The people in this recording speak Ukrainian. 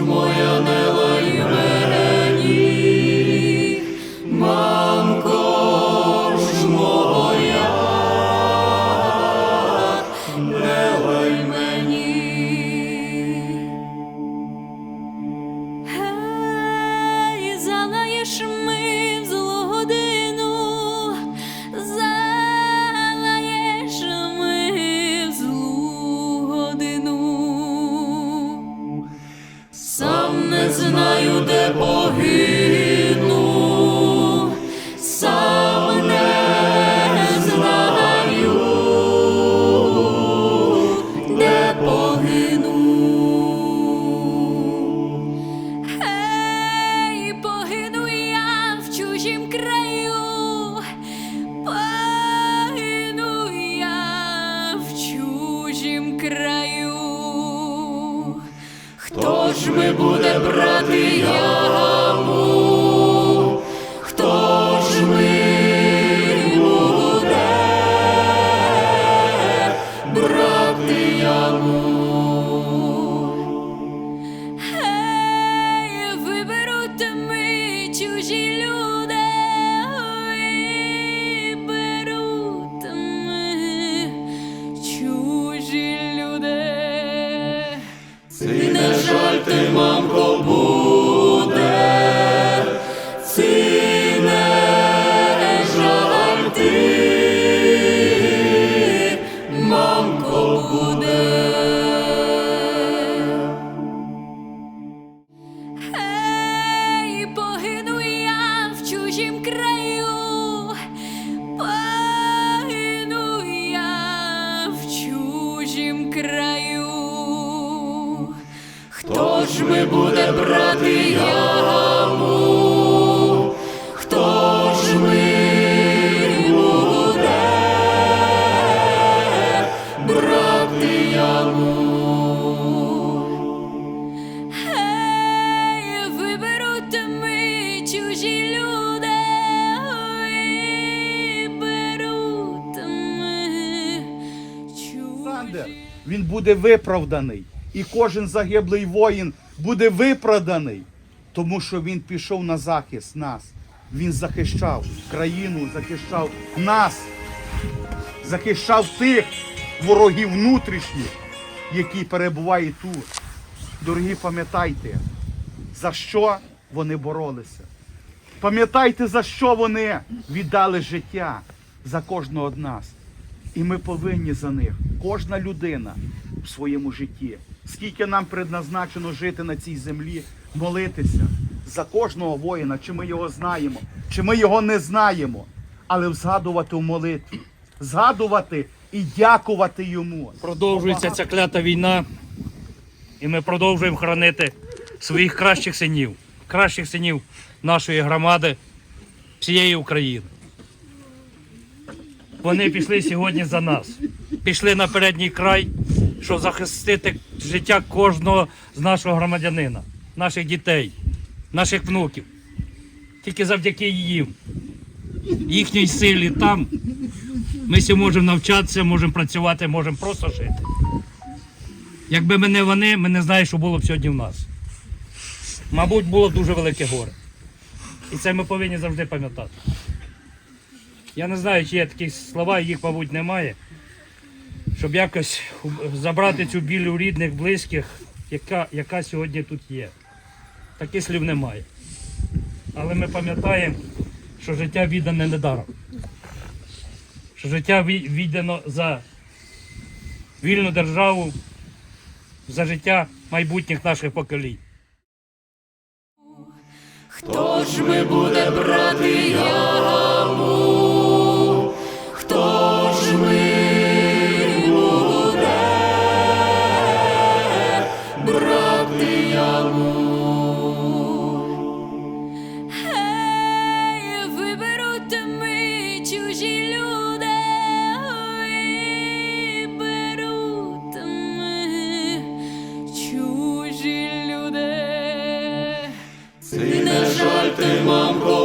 ж моя не брати яму? Хто ж ми буде брати яму? Гей, виберуть ми чужі люди, виберуть ми чужі люди. Ти не жаль, ти, ми буде брати яму? Хто ж ми буде брати яму? Гей, виберуть ми чужі люди, виберуть ми чужі. він буде виправданий. І кожен загиблий воїн буде виправданий, тому що він пішов на захист нас. Він захищав країну, захищав нас, захищав тих ворогів внутрішніх, які перебувають тут. Дорогі, пам'ятайте, за що вони боролися. Пам'ятайте, за що вони віддали життя за кожного з нас. І ми повинні за них, кожна людина в своєму житті, скільки нам предназначено жити на цій землі, молитися за кожного воїна, чи ми його знаємо, чи ми його не знаємо, але згадувати в молитві, згадувати і дякувати йому. Продовжується ця клята війна, і ми продовжуємо хоронити своїх кращих синів, кращих синів нашої громади, всієї України. Вони пішли сьогодні за нас. Пішли на передній край, щоб захистити життя кожного з нашого громадянина, наших дітей, наших внуків. Тільки завдяки їм, їхній силі там ми всі можемо навчатися, можемо працювати, можемо просто жити. Якби ми не вони, ми не знаємо, що було б сьогодні в нас. Мабуть, було дуже велике горе. І це ми повинні завжди пам'ятати. Я не знаю, чи є такі слова, їх, мабуть, немає. Щоб якось забрати цю біль у рідних, близьких, яка, яка сьогодні тут є. Таких слів немає. Але ми пам'ятаємо, що життя віддане недаром що життя віддано за вільну державу, за життя майбутніх наших поколінь. Хто ж ми буде брати яму? Люди. Жаль, ти, мамко,